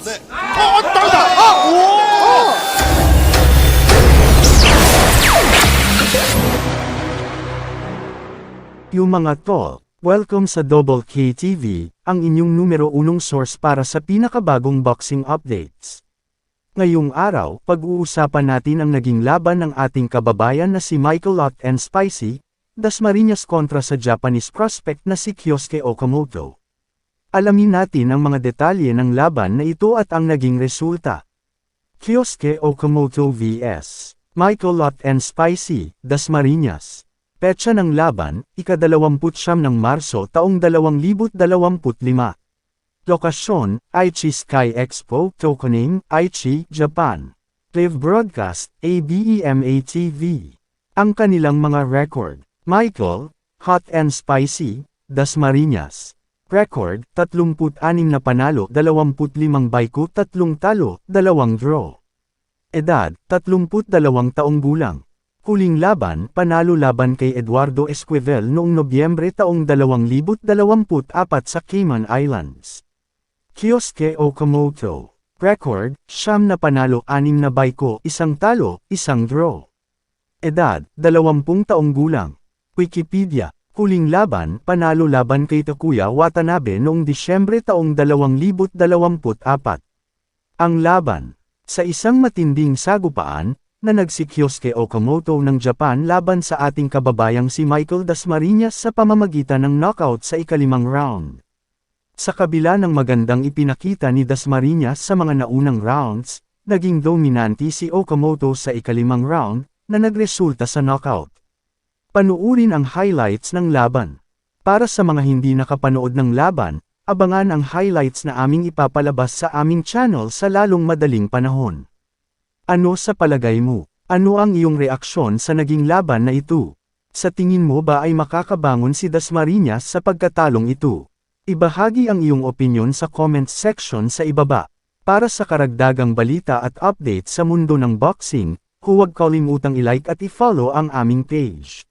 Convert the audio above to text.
네. 어, 땅다! 아! 오! Yung mga tol, welcome sa Double K TV, ang inyong numero unong source para sa pinakabagong boxing updates. Ngayong araw, pag-uusapan natin ang naging laban ng ating kababayan na si Michael Lot and Spicy, Dasmariñas kontra sa Japanese prospect na si Kyosuke Okamoto. Alamin natin ang mga detalye ng laban na ito at ang naging resulta. Kyosuke Okamoto vs. Michael Lot and Spicy, Dasmariñas. Petsa ng laban, ika-29 ng Marso taong 2025. Lokasyon, Aichi Sky Expo, Tokonin, Aichi, Japan. Live broadcast, ABEMA TV. Ang kanilang mga record, Michael, Hot and Spicy, Dasmariñas. Record, 36 na panalo, 25 bayko, 3 talo, 2 draw. Edad, 32 taong gulang. Huling laban, panalo laban kay Eduardo Esquivel noong Nobyembre taong 2024 sa Cayman Islands. Kyosuke Okamoto. Record, siyam na panalo, anim na bayko, isang talo, isang draw. Edad, 20 taong gulang. Wikipedia, huling laban, panalo laban kay Takuya Watanabe noong Disyembre taong 2024. Ang laban, sa isang matinding sagupaan, na nagsikyoske Okamoto ng Japan laban sa ating kababayang si Michael Dasmariñas sa pamamagitan ng knockout sa ikalimang round. Sa kabila ng magandang ipinakita ni Dasmariñas sa mga naunang rounds, naging dominante si Okamoto sa ikalimang round, na nagresulta sa knockout. Panuurin ang highlights ng laban. Para sa mga hindi nakapanood ng laban, abangan ang highlights na aming ipapalabas sa aming channel sa lalong madaling panahon. Ano sa palagay mo? Ano ang iyong reaksyon sa naging laban na ito? Sa tingin mo ba ay makakabangon si Dasmariñas sa pagkatalong ito? Ibahagi ang iyong opinion sa comment section sa ibaba. Para sa karagdagang balita at update sa mundo ng boxing, huwag kalimutang i-like at i-follow ang aming page.